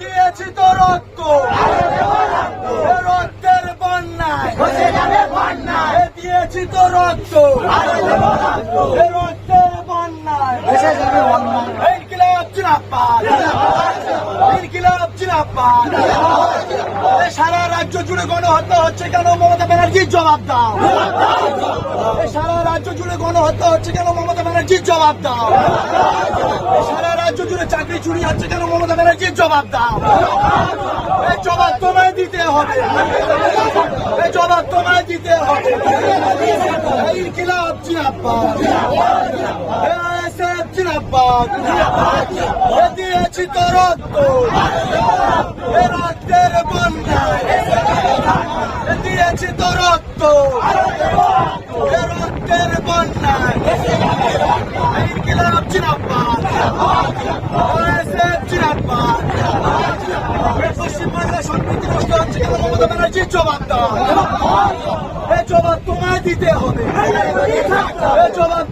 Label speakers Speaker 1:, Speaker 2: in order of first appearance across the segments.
Speaker 1: দিয়েছি তো দিয়েছি তো সারা রাজ্য জুড়ে গণহত্যা হচ্ছে কেন মমতা ব্যানার্জির জবাব দাও সারা রাজ্য জুড়ে গণহত্যা হচ্ছে কেন? মমতা ব্যানার্জির জবাব দাও। রাজ্য জুড়ে চাকরি চুরি হচ্ছে কেন? মমতা ব্যানার্জির জবাব দাও। এই জবাব তোমায় দিতে হবে। জবাব তোমায় দিতে হবে। দিয়েছি তো রক্ত। রক্তের এ দিয়েছি ইনকিলাব জিন্দাবাদ এসএফ জিন্দাবাদ পশ্চিমবাংলা সম্প্রীতি নষ্ট দিতে হবে এই জবাব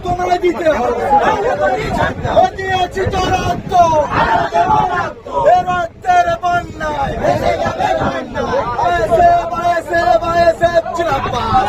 Speaker 1: দিতে হবে দিয়েছি তো রক্ত রক্তের বন্যায় এসএফ এসএফ এসএফ জিন্দাবাদ